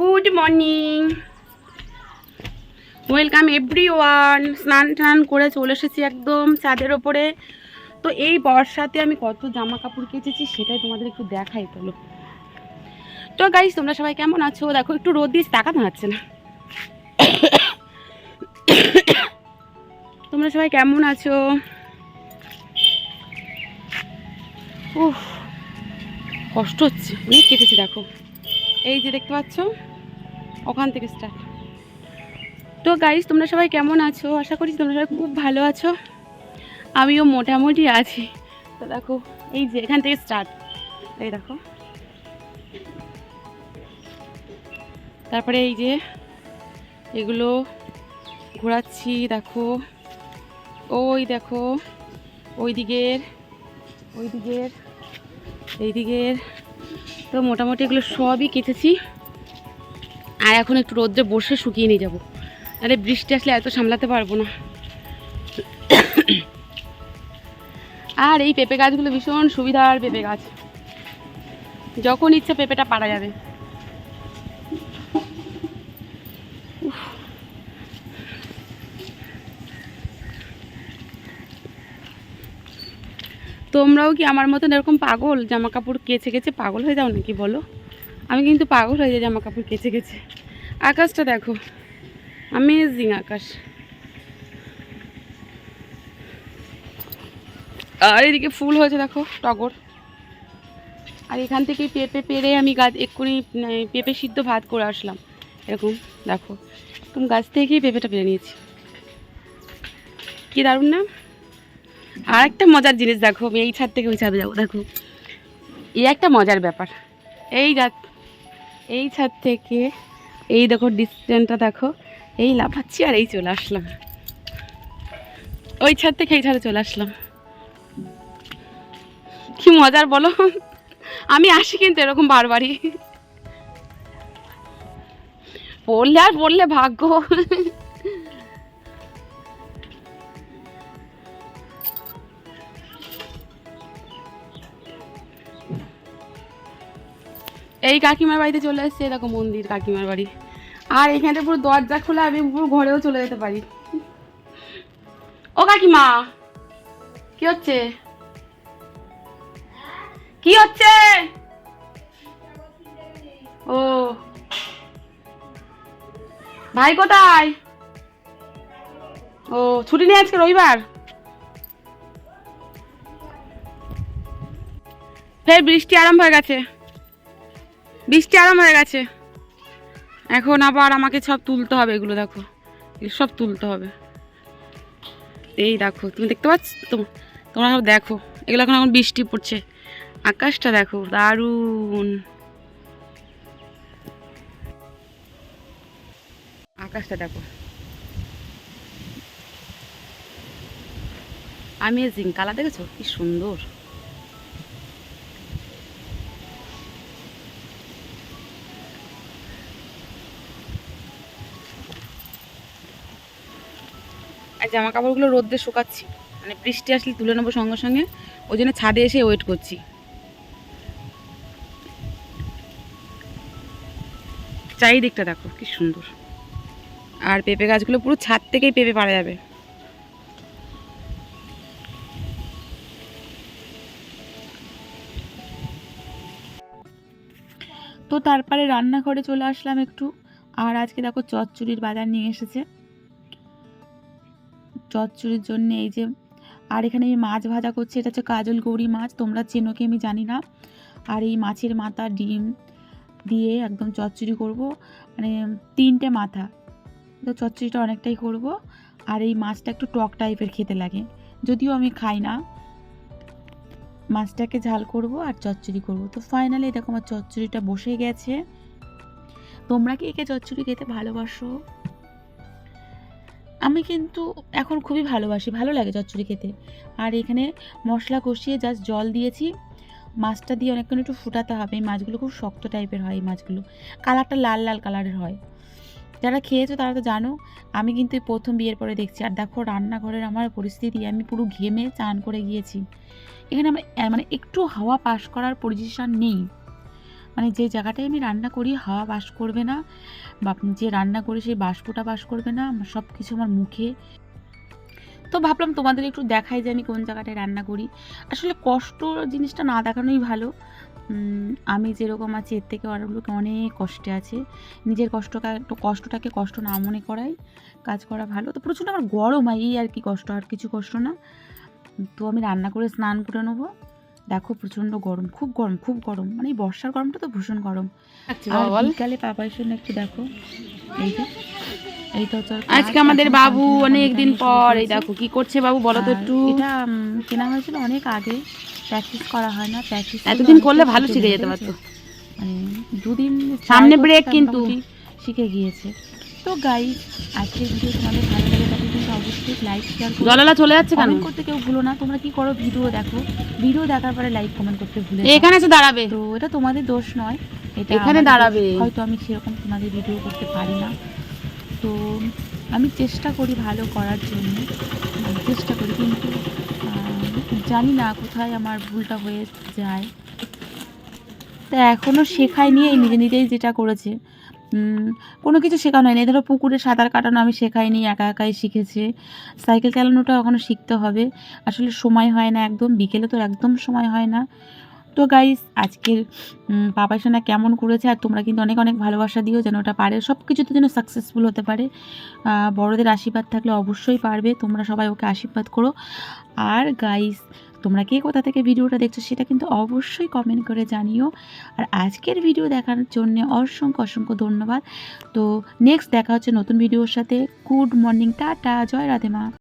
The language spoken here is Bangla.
Good morning welcome everyone স্নান টান করে চলে এসেছি একদম ছাদের ওপরে। তো এই বর্ষাতে আমি কত জামা কাপড় কেচেছি সেটাই তোমাদের একটু দেখাই চলো। তো গাইস তোমরা সবাই কেমন আছো? দেখো, একটু রোদ দিয়েছি টাকা দাঁড়াচ্ছে না। তোমরা সবাই কেমন আছো? উফ, কষ্ট হচ্ছে, অনেক কেটেছি দেখো। এই যে দেখতে পাচ্ছ? ওখান থেকে স্টার্ট তো গাইস তোমরা সবাই কেমন আছো? আশা করি তোমরা সবাই খুব ভালো আছো। আমিও মোটামুটি আছি। তো দেখো, এই যে এখান থেকে স্টার্ট এই দেখো। তারপরে এই যে এগুলো ঘোরাচ্ছি, দেখো। ওই দেখো, ওই দিকের ওই দিকের, এই দিকের। তো মোটামুটি এগুলো সবই কেটেছি। আর এখন একটু রোদ্রে বসে শুকিয়ে নিয়ে যাব। আরে বৃষ্টি আসলে এত সামলাতে পারব না। আর এই পেঁপে গাছগুলো ভীষণ সুবিধার পেঁপে গাছ। যখন ইচ্ছা পেঁপেটা পারা যাবে। তোমরাও কি আমার মতন এরকম পাগল? জামা কাপড় কেচে কেচে পাগল হয়ে যাও নাকি বলো? আমি কিন্তু পাগল হয়ে যাই জামা কাপড় কেচে কেচে। আকাশটা দেখো আমেজিং আকাশ। আর এদিকে ফুল হয়েছে দেখো, টগর। আর এখান থেকে পেঁপে পেরে আমি গাছ এক্ষুনি পেঁপে সিদ্ধ ভাত করে আসলাম। এরকম, দেখো, এরকম গাছ থেকেই পেঁপেটা পেরে নিয়েছি। কি দারুণ না? আর একটা মজার জিনিস দেখো, আমি এই ছাদ থেকে ওই ছাদে যাব, দেখো। এই একটা মজার ব্যাপার। এই রাত এই ছাদ থেকে, এই দেখো ডিস্টেন্সটা দেখো, এই লাফাচ্ছি আর এই চলে আসলাম। ওই ছাদ থেকে এই ছাদে চলে আসলাম। কি মজার বলো? আমি আসি কিন্তু এরকম বারবারই। পড়লে আর পড়লে ভাগ্য। এই কাকিমার বাড়িতে চলে এসছে দেখো মন্দির কাকিমার বাড়ি। আর এখানে পুরো দরজা খোলা, আমি পুরো ঘরেও চলে যেতে পারি। ও কাকিমা, কি হচ্ছে? কি হচ্ছে? ও। ভাই কোথায়? ও, ছুটি নেই আজকে রবিবার? ফের বৃষ্টি আরম্ভ হয়ে গেছে। বৃষ্টি আরম্ভ হয়ে গেছে। এখন আবার আমাকে সব তুলতে হবে এগুলো দেখো। এগুলো সব তুলতে হবে। এই দেখো, তুমি দেখতে পাচ্ছ? তোমরা সব দেখো। এগুলো এখন এখন বৃষ্টি পড়ছে। আকাশটা দেখো, দারুণ। আকাশটা দেখো। আমেজিং কালা দেখেছ? কি সুন্দর। জামা কাপড়গুলো রোদ্রে শুকাচ্ছি। মানে বৃষ্টি আসলে তুলে নেব সঙ্গে সঙ্গে। ওই জন্য ছাদে এসে ওয়েট করছি। চারিদিকটা দেখো, কি সুন্দর। আর পেঁপে গাছগুলো পুরো ছাদ থেকেই পেঁপে পারা যাবে। তো তারপরে রান্নাঘরে চলে আসলাম একটু। আর আজকে দেখো চচ্চড়ির বাজার নিয়ে এসেছে। চচ্চড়ির জন্য এই যে, আর এখানে আমি মাছ ভাজা করছি, এটা হচ্ছে কাজল গৌরী মাছ, তোমরা চেনো কি আমি জানি না। আর এই মাছের মাথা ডিম দিয়ে একদম চচ্চড়ি করব মানে তিনটে মাথা। তো চচ্চড়িটা অনেকটাই করব, আর এই মাছটা একটু টক টাইপের খেতে লাগে। যদিও আমি খাই না। মাছটাকে ঝাল করব আর চচ্চড়ি করব। তো ফাইনালি দেখো আমার চচ্চড়িটা বসে গেছে। তোমরা কি একে চচ্চড়ি খেতে ভালোবাসো? আমি কিন্তু এখন খুবই ভালোবাসি, ভালো লাগে চচ্চড়ি খেতে। আর এখানে মশলা কষিয়ে জাস্ট জল দিয়েছি। মাছটা দিয়ে অনেকক্ষণ একটু ফুটাতে হবে। এই মাছগুলো খুব শক্ত টাইপের হয় এই মাছগুলো। কালারটা লাল লাল কালারের হয়। যারা খেয়েছো তারা তো জানো, আমি কিন্তু এই প্রথম বিয়ের পরে দেখছি। আর দেখো রান্নাঘরের আমার পরিস্থিতি, আমি পুরো ঘেমে চান করে গিয়েছি। এখানে আমার মানে একটু হাওয়া পাস করার পজিশন নেই। মানে যে জায়গাটায় আমি রান্না করি, হাওয়া বাস করবে না, বা যে রান্না করি সেই বাষ্পটা বাস করবে না সব কিছু আমার মুখে। তো ভাবলাম তোমাদের একটু দেখাই যে আমি কোন জায়গাটায় রান্না করি। আসলে কষ্ট জিনিসটা না দেখানোই ভালো। আমি যেরকম আছি, এর থেকে আরও লোক অনেক কষ্টে আছে। নিজের কষ্টটা একটু কষ্টটাকে কষ্ট না মনে করাই কাজ করা ভালো। তো প্রচণ্ড আমার গরম হয় এই আর কি কষ্ট, আর কিছু কষ্ট না। তো আমি রান্না করে স্নান করে নেব। দেখো প্রচণ্ড গরম খুব গরম খুব গরম। মানে বর্ষার গরমটা তো ভীষণ গরম। আর বিকালে পাপাইর জন্য একটু দেখো এই যে এইটা হচ্ছে আজকে আমাদের বাবু অনেক দিন পর এই দেখো কি করছে বাবু বলো তো একটু? এটা কেনা হয়েছিল অনেক আগে প্র্যাকটিস করা হয় না প্র্যাকটিস এতদিন করলে ভালো শিখে যেতে পারতো। মানে দুদিন সামনে ব্রেক কিন্তু। শিখে গিয়েছে। তো গাই আজকের ভিডিও তোমাদের ভালো অবশ্যই লাইক শেয়ার জলালা চলে যাচ্ছে কেন? কমেন্ট করতে কেউ ভুলো না। তোমরা কি করো? ভিডিও দেখো। ভিডিও দেখার পরে লাইক কমেন্ট করতে ভুলে এখানে এসে দাঁড়াবে। তো এটা তোমাদের দোষ নয়। এটা এখানে দাঁড়াবে। হয়তো আমি সেরকম তোমাদের ভিডিও করতে পারি না। তো আমি চেষ্টা করি ভালো করার জন্য। চেষ্টা করি কিন্তু জানি না কোথায় আমার ভুলটা হয়ে যায়। তা এখনও শেখায়নি এই নিজে নিজেই যেটা করেছে। কোনো কিছু শেখানো হয়নি। ধরো পুকুরে সাঁতার কাটানো আমি শেখাইনি, একা একাই শিখেছে। সাইকেল চালানোটা এখনও শিখতে হবে। আসলে সময় হয় না একদম, বিকেলে তো একদম সময় হয় না। তো গাইস আজকের পাপাই সোনা কেমন করেছে আর তোমরা কিন্তু অনেক অনেক ভালোবাসা দিও যেন ওটা পারে। সব কিছুতে যেন সাকসেসফুল হতে পারে। বড়দের আশীর্বাদ থাকলে অবশ্যই পারবে। তোমরা সবাই ওকে আশীর্বাদ করো। আর গাইস তোমরা কে কোথা থেকে ভিডিওটা দেখছ সেটা কিন্তু অবশ্যই কমেন্ট করে জানিও। আর আজকের ভিডিও দেখার জন্য অসংখ্য অসংখ্য ধন্যবাদ। তো নেক্সট দেখা হচ্ছে নতুন ভিডিওর সাথে। গুড মর্নিং টাটা, জয় রাধে মা।